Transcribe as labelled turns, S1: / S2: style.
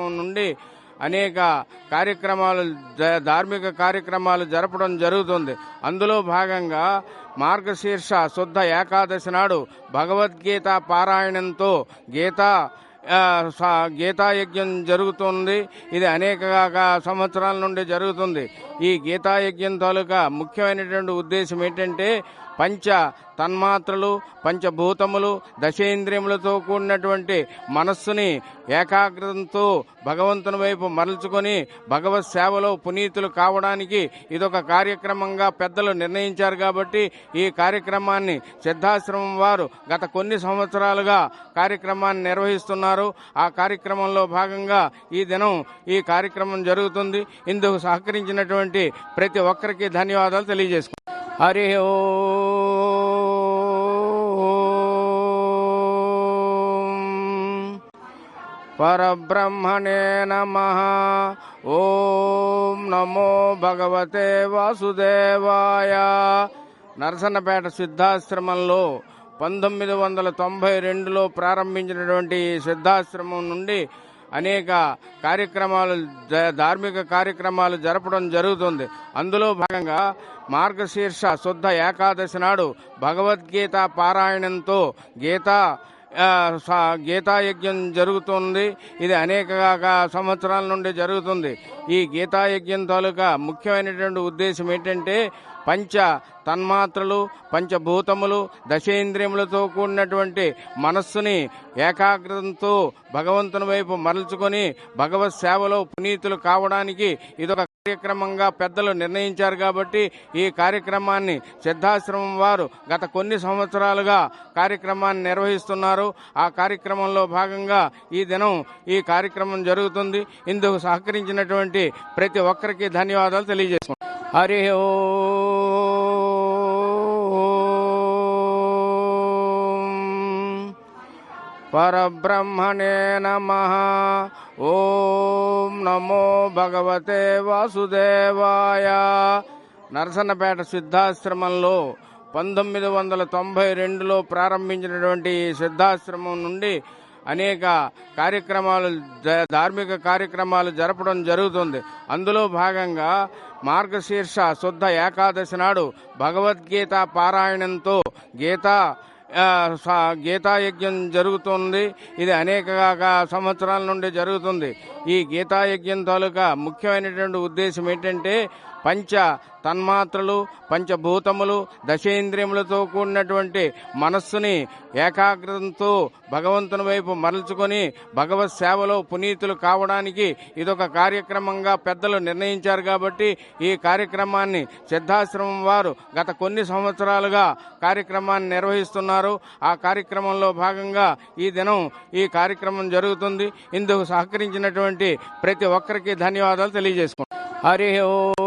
S1: నుండి అనేక కార్యక్రమాలు ధార్మిక కార్యక్రమాలు జరపడం జరుగుతుంది. అందులో భాగంగా మార్గశీర్ష శుద్ధ ఏకాదశి నాడు భగవద్గీత పారాయణంతో గీత గీతా గీతాయజ్ఞం జరుగుతుంది. ఇది అనేక సంవత్సరాల నుండి జరుగుతుంది. ఈ గీతాయజ్ఞం తాలూకా ముఖ్యమైనటువంటి ఉద్దేశం ఏంటంటే పంచ తన్మాత్రలు పంచభూతములు దశేంద్రియములతో కూడినటువంటి మనస్సుని ఏకాగ్రతంతో భగవంతుని వైపు మరల్చుకొని భగవత్ సేవలో పునీతులు కావడానికి ఇదొక కార్యక్రమంగా పెద్దలు నిర్ణయించారు కాబట్టి ఈ కార్యక్రమాన్ని సిద్ధాశ్రమం వారు గత కొన్ని సంవత్సరాలుగా కార్యక్రమాన్ని నిర్వహిస్తున్నారు. ఆ కార్యక్రమంలో భాగంగా ఈ దినం ఈ కార్యక్రమం జరుగుతుంది. ఇందుకు సహకరించినటువంటి ప్రతి ఒక్కరికి ధన్యవాదాలు తెలియజేసుకుంటాం హరి ఓ పరబ్రహ్మణే నమ. ఓం నమో భగవతే వాసుదేవాయ. నరసన్నపేట సిద్ధాశ్రమంలో పంతొమ్మిది వందల తొంభై రెండులో ప్రారంభించినటువంటి ఈ సిద్ధాశ్రమం నుండి అనేక కార్యక్రమాలు ధార్మిక కార్యక్రమాలు జరపడం జరుగుతుంది. అందులో భాగంగా మార్గశీర్ష శుద్ధ ఏకాదశి నాడు భగవద్గీత పారాయణంతో గీత గీతాయజ్ఞం స- యజ్ఞం జరుగుతుంది. ఇది అనేక సంవత్సరాల నుండి జరుగుతుంది. ఈ గీతా యజ్ఞం తాలూకా ముఖ్యమైనటువంటి ఉద్దేశం ఏంటంటే పంచ తన్మాత్రలు పంచభూతములు దశేంద్రియములతో కూడినటువంటి మనస్సుని ఏకాగ్రతంతో భగవంతుని వైపు మరల్చుకొని భగవత్ సేవలో పునీతులు కావడానికి ఇదొక కార్యక్రమంగా పెద్దలు నిర్ణయించారు కాబట్టి ఈ కార్యక్రమాన్ని సిద్ధాశ్రమం వారు గత కొన్ని సంవత్సరాలుగా కార్యక్రమాన్ని నిర్వహిస్తున్నారు. ఆ కార్యక్రమంలో భాగంగా ఈ దినం ఈ కార్యక్రమం జరుగుతుంది. ఇందుకు సహకరించినటువంటి ప్రతి ఒక్కరికి ధన్యవాదాలు తెలియజేసుకుంటాం హరి పరబ్రహ్మణే నమ. ఓం నమో భగవతే వాసుదేవాయ. నరసన్నపేట సిద్ధాశ్రమంలో పంతొమ్మిది వందల తొంభై రెండులో ప్రారంభించినటువంటి ఈ సిద్ధాశ్రమం నుండి అనేక కార్యక్రమాలు జ- ధార్మిక కార్యక్రమాలు జరపడం జరుగుతుంది. అందులో భాగంగా మార్గశీర్ష శుద్ధ ఏకాదశి నాడు భగవద్గీత పారాయణంతో గీత గీతాయజ్ఞం స- యజ్ఞం జరుగుతుంది. ఇది అనేక సంవత్సరాల నుండి జరుగుతుంది. ఈ గీతాయజ్ఞం తాలూకా ముఖ్యమైనటువంటి ఉద్దేశం ఏంటంటే పంచ తన్మాత్రలు పంచభూతములు దశేంద్రియములతో కూడినటువంటి మనస్సుని ఏకాగ్రతంతో భగవంతుని వైపు మరల్చుకొని భగవత్ సేవలో పునీతులు కావడానికి ఇదొక కార్యక్రమంగా పెద్దలు నిర్ణయించారు కాబట్టి ఈ కార్యక్రమాన్ని సిద్ధాశ్రమం వారు గత కొన్ని సంవత్సరాలుగా కార్యక్రమాన్ని నిర్వహిస్తున్నారు. ఆ కార్యక్రమంలో భాగంగా ఈ దినం ఈ కార్యక్రమం జరుగుతుంది. ఇందుకు సహకరించినటువంటి ప్రతి ఒక్కరికి ధన్యవాదాలు తెలియజేసుకుంటాం హరి ఓ